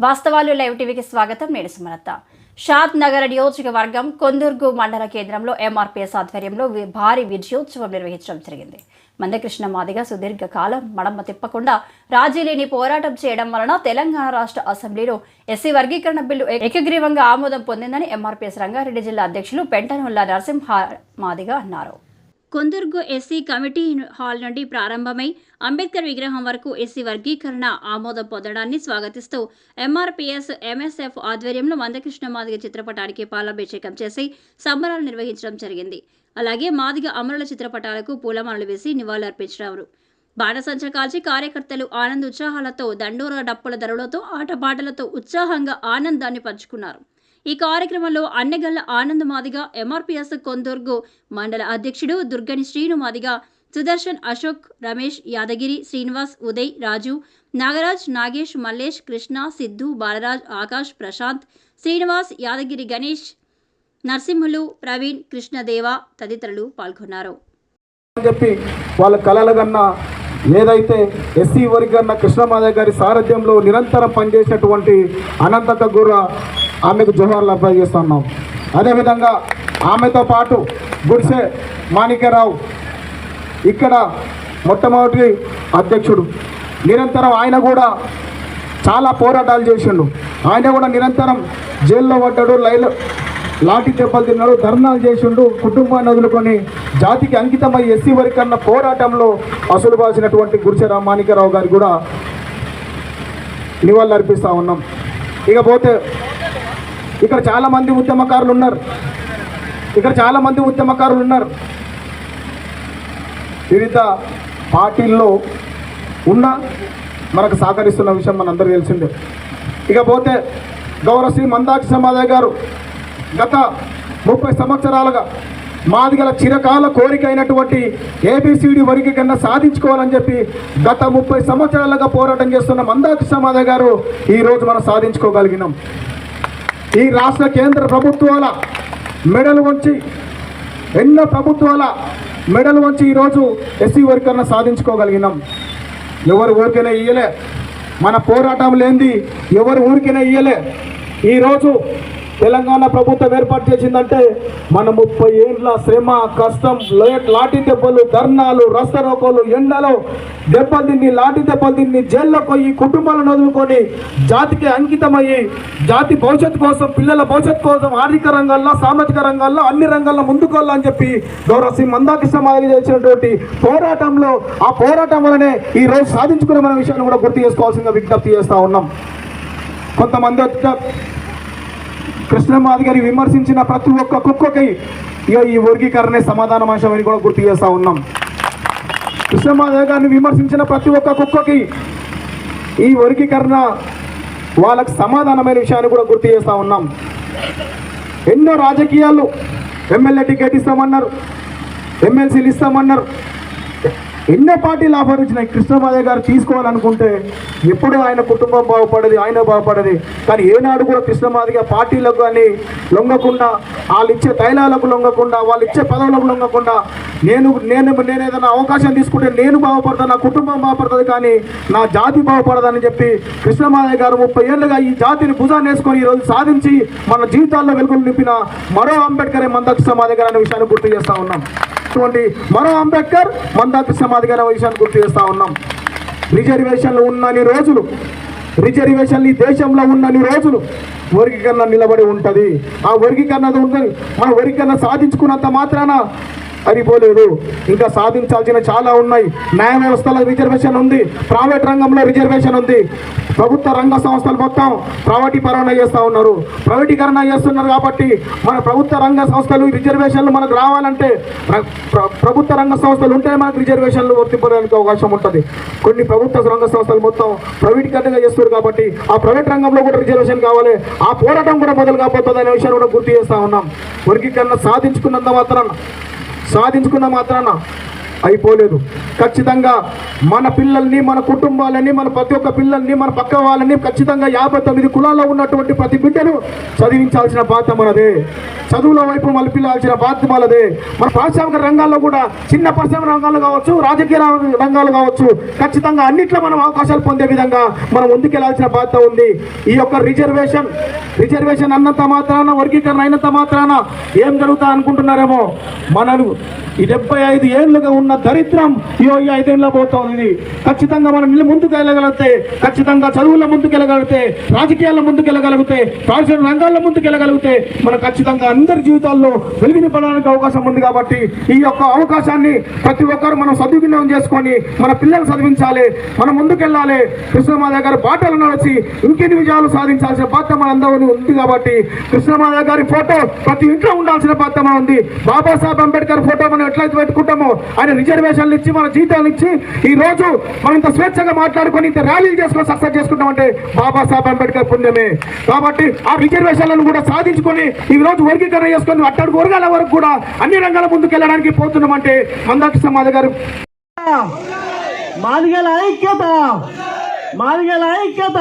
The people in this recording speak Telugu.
వాస్తవాలు లైవ్ టీవీకి స్వాగతం. నేను సుమలత. షాద్ నగర నియోజకవర్గం కొందుర్గు మండల కేంద్రంలో ఎంఆర్పీఎస్ ఆధ్వర్యంలో వి- భారీ విజయోత్సవం నిర్వహించడం జరిగింది. మందకృష్ణ మాదిగా సుదీర్ఘ కాలం మడమ తిప్పకుండా రాజీలేని పోరాటం చేయడం వలన తెలంగాణ రాష్ట్ర అసెంబ్లీలో ఎస్సీ వర్గీకరణ బిల్లు ఏకగ్రీవంగా ఆమోదం పొందిందని ఎంఆర్పీఎస్ రంగారెడ్డి జిల్లా అధ్యక్షులు పెంటనుల్లా నరసింహ మాదిగా అన్నారు. కొందుర్గు ఎస్సీ కమిటీ హాల్ నుండి ప్రారంభమై అంబేద్కర్ విగ్రహం వరకు ఎస్సీ వర్గీకరణ ఆమోదం పొందడాన్ని స్వాగతిస్తూ ఎంఆర్పీఎస్ ఎంఎస్ఎఫ్ ఆధ్వర్యంలో మందకృష్ణ మాదిగ చిత్రపటానికి పాలాభిషేకం చేసి సంబరాలు నిర్వహించడం జరిగింది. అలాగే మాదిగ అమరుల చిత్రపటాలకు పూలమాలలు వేసి నివాళులర్పించారు బాణసంచ కాల్చి కార్యకర్తలు ఆనంద ఉత్సాహాలతో దండోర డప్పుల ధరలతో ఆటపాటలతో ఉత్సాహంగా ఆనందాన్ని పంచుకున్నారు. ఈ కార్యక్రమంలో అన్నగల్ల ఆనంద్ మాదిగా ఎంఆర్పిఎస్ కొందర్గు మండల అధ్యక్షుడు దుర్గని శ్రీను మాదిగ సుదర్శన్ అశోక్ రమేష్ యాదగిరి శ్రీనివాస్ ఉదయ్ రాజు నాగరాజ్ నాగేష్ మల్లేష్ కృష్ణ సిద్ధు బాలరాజ్ ఆకాష్ ప్రశాంత్ శ్రీనివాస్ యాదగిరి గణేష్ నరసింహులు ప్రవీణ్ కృష్ణదేవ తదితరులు పాల్గొన్నారు. చెప్పి వాళ్ళ కళల కన్నా ఏదైతే ఎస్సీ వర్గన్న కృష్ణమాదయ్య గారి సారథ్యంలో నిరంతరం పనిచేసినటువంటి అనంతక గుర్ర ఆమెకు జోహార్లు అప్లై చేస్తున్నాం. అదేవిధంగా ఆమెతో పాటు గుడిసె మాణిక్యరావు ఇక్కడ మొట్టమొదటి అధ్యక్షుడు. నిరంతరం ఆయన కూడా చాలా పోరాటాలు చేసిండు. ఆయన కూడా నిరంతరం జైల్లో పడ్డాడు లైలు లాఠీ దెబ్బలు తిన్నాడు ధర్నాలు చేసిండు కుటుంబాన్ని వదులుకొని జాతికి అంకితమై ఎస్సీ వరకు పోరాటంలో అసలు బాసినటువంటి గురిచె రామానికరావు గారు కూడా నివాళులు అర్పిస్తూ ఉన్నాం. ఇకపోతే ఇక్కడ చాలామంది ఉద్యమకారులు ఉన్నారు. ఇక్కడ చాలామంది ఉద్యమకారులు ఉన్నారు. వివిధ పార్టీల్లో ఉన్న మనకు సహకరిస్తున్న విషయం మనందరూ తెలిసిందే. ఇకపోతే గౌరవ శ్రీ మందాక్షి సమాధయ్య గారు గత ముప్పై సంవత్సరాలుగా మాదిగల చిరకాల కోరిక అయినటువంటి ఏబిసిడి వరకు కన్నా సాధించుకోవాలని చెప్పి గత ముప్పై సంవత్సరాలుగా పోరాటం చేస్తున్న మందాక్షి సమాధాయ గారు ఈరోజు మనం సాధించుకోగలిగినాం. ఈ రాష్ట్ర కేంద్ర ప్రభుత్వాల మెడలు వంచి ఎన్నో ప్రభుత్వాల మెడలు వంచి ఈరోజు ఎస్సీ వర్కర్ను సాధించుకోగలిగినాం. ఎవరు ఊరికైనా ఇయ్యలే. మన పోరాటం లేనిది ఎవరు ఊరికైనా ఇయ్యలే. ఈరోజు తెలంగాణ ప్రభుత్వం ఏర్పాటు చేసిందంటే మన ముప్పై ఏండ్ల శ్రమ కష్టం లాఠీ దెబ్బలు ధర్నాలు రస్తరోకోలు ఎండలో దెబ్బలు తిని లాఠీ దెబ్బలు తిన్ని జైల్లో పోయి కుటుంబాలను వదులుకొని జాతికి అంకితమయ్యి జాతి భవిష్యత్తు కోసం పిల్లల భవిష్యత్తు కోసం ఆర్థిక రంగాల్లో సామాజిక రంగాల్లో అన్ని రంగాల్లో ముందుకోవాలని చెప్పి గౌరవ శ్రీ మందాకృష్ణ మాదిరి చేసినటువంటి పోరాటంలో ఆ పోరాటం వలనే ఈ రోజు సాధించుకున్న మన విషయాన్ని కూడా గుర్తు చేసుకోవాల్సిందిగా విజ్ఞప్తి చేస్తూ ఉన్నాం. కొంతమంది వచ్చి కృష్ణమాది గారి విమర్శించిన ప్రతి ఒక్క కుక్కకి ఇక ఈ వర్గీకరణే సమాధానం అంశమని కూడా గుర్తు చేస్తా ఉన్నాం. కృష్ణమాధవ్ గారిని విమర్శించిన ప్రతి ఒక్క కుక్కకి ఈ వర్గీకరణ వాళ్ళకు సమాధానమైన విషయాన్ని కూడా గుర్తు చేస్తా ఉన్నాం. ఎన్నో రాజకీయాలు ఎమ్మెల్యే టికెట్ ఇస్తామన్నారు ఎమ్మెల్సీలు ఇస్తామన్నారు ఎన్నో పార్టీలు ఆఫర్ ఇచ్చినాయి కృష్ణమాదయ్య గారు తీసుకోవాలనుకుంటే ఎప్పుడు ఆయన కుటుంబం బాగుపడేది ఆయన బాగుపడేది. కానీ ఏనాడు కూడా కృష్ణమాదయ్య పార్టీలకు కానీ లొంగకుండా వాళ్ళు ఇచ్చే తైలాలకు లొంగకుండా వాళ్ళు ఇచ్చే పదవులకు లొంగకుండా నేను నేను నేను ఏదైనా అవకాశం తీసుకుంటే నేను బాగుపడతాను నా కుటుంబం బాగుపడుతుంది కానీ నా జాతి బాగుపడదని చెప్పి కృష్ణమాదయ్య గారు ముప్పై ఏళ్ళుగా ఈ జాతిని భుజాన్ని వేసుకొని ఈరోజు సాధించి మన జీవితాల్లో వెలుగులు నింపిన మరో అంబేద్కర్ మందక్ష మాదిగ గారు అనే విషయాన్ని గుర్తు చేస్తా ఉన్నాం. ఉన్నటువంటి మరో అంబేద్కర్ మందాకృష్ణ మాదిగ విషయాన్ని గుర్తు చేస్తా ఉన్నాం. రిజర్వేషన్లు ఉన్నని రోజులు రిజర్వేషన్లు ఈ దేశంలో ఉన్నన్ని రోజులు వర్గీకరణ నిలబడి ఉంటుంది. ఆ వర్గీకరణ ఉంటుంది. మన వర్గీకరణ సాధించుకున్నంత మాత్రాన సరిపోలేదు. ఇంకా సాధించాల్సిన చాలా ఉన్నాయి. న్యాయ వ్యవస్థలో రిజర్వేషన్ ఉంది. ప్రైవేట్ రంగంలో రిజర్వేషన్ ఉంది. ప్రభుత్వ రంగ సంస్థలు మొత్తం ప్రైవేటీకరణ చేస్తూ ఉన్నారు. ప్రైవేటీకరణ చేస్తున్నారు కాబట్టి మన ప్రభుత్వ రంగ సంస్థలు ఈ రిజర్వేషన్లు మనకు రావాలంటే ప్ర- ప్రభుత్వ రంగ సంస్థలు ఉంటే మనకు రిజర్వేషన్లు వర్తింపడానికి అవకాశం ఉంటుంది. కొన్ని ప్రభుత్వ రంగ సంస్థలు మొత్తం ప్రైవేటీకరణగా చేస్తారు కాబట్టి ఆ ప్రైవేట్ రంగంలో కూడా రిజర్వేషన్ కావాలి. ఆ పోరాటం కూడా మొదలు కాబోతుంది అనే విషయాన్ని కూడా గుర్తు చేస్తా ఉన్నాం. వర్గీకరణ సాధించుకున్నంత మాత్రం సాధించుకున్న మాత్రాన అయిపోలేదు. ఖచ్చితంగా మన పిల్లల్ని మన కుటుంబాలని మన ప్రతి ఒక్క పిల్లల్ని మన పక్క వాళ్ళని ఖచ్చితంగా యాభై తొమ్మిది కులాల్లో ఉన్నటువంటి ప్రతి బిడ్డను చదివించాల్సిన బాధ్యత మనదే. చదువుల వైపు మలిపిల్లాల్సిన బాధ్యత మనదే. మన పారిశ్రామిక రంగాల్లో కూడా చిన్న పరిశ్రమ రంగాలు కావచ్చు రాజకీయ రంగాలు కావచ్చు ఖచ్చితంగా అన్నిట్లో మనం అవకాశాలు పొందే విధంగా మనం ముందుకెళ్ళాల్సిన బాధ్యత ఉంది. ఈ యొక్క రిజర్వేషన్ రిజర్వేషన్ అన్నంత మాత్రాన వర్గీకరణ అయినంత మాత్రాన ఏం జరుగుతా అనుకుంటున్నారేమో? మనలు ఈ డెబ్బై ఐదు ఏళ్ళుగా ఉన్న దరిద్రం ఈ ఈ ఐదేళ్ళలో పోతుంది ఖచ్చితంగా మనం ఇల్లు ముందుకు వెళ్ళగలిగితే ఖచ్చితంగా చదువుల ముందుకు వెళ్ళగలిగితే రాజకీయాల ముందుకు వెళ్ళగలిగితే పారిశ్రామిక రంగాల్లో ముందుకు వెళ్ళగలిగితే మనం ఖచ్చితంగా అందరి జీవితాల్లో వెలుగు అవకాశం ఉంది కాబట్టి ఈ యొక్క అవకాశాన్ని ప్రతి ఒక్కరు మనం సద్వినియోగం చేసుకొని మన పిల్లలు చదివించాలి మనం ముందుకెళ్ళాలి. కృష్ణమాధవ గారి బాటలు నడిచి ఇంకెన్ని విజయాలు సాధించాల్సిన బాధ్యత మనందరూ ఉంది కాబట్టి కృష్ణమాధవ గారి ఫోటో ప్రతి ఇంట్లో ఉండాల్సిన బాధ్యత మన ఉంది బాబాసాహెబ్ అంబేద్కర్ ఫోటో మనం ఎట్లయితే పెట్టుకుంటామో ఆయన రిజర్వేషన్లు ఇచ్చి మన జీతాలు ఇచ్చి ఈ రోజు మనం ఇంత స్వేచ్ఛగా మాట్లాడుకొని ఇంత ర్యాలీలు చేసుకొని సక్సెస్ చేసుకుంటామంటే బాబాసాహెబ్ అంబేద్కర్ పుణ్యమే. కాబట్టి ఆ రిజర్వేషన్లను కూడా సాధించుకొని ఈ రోజు వర్గీకరణ చేసుకొని అట్టడుగు వర్గాల వరకు కూడా అన్ని రంగాల ముందుకు వెళ్ళడానికి పోతున్నామంటే మందాకృష్ణ సమాధి గారు. మాదిగల ఐక్యత మాదిగల ఐక్యత.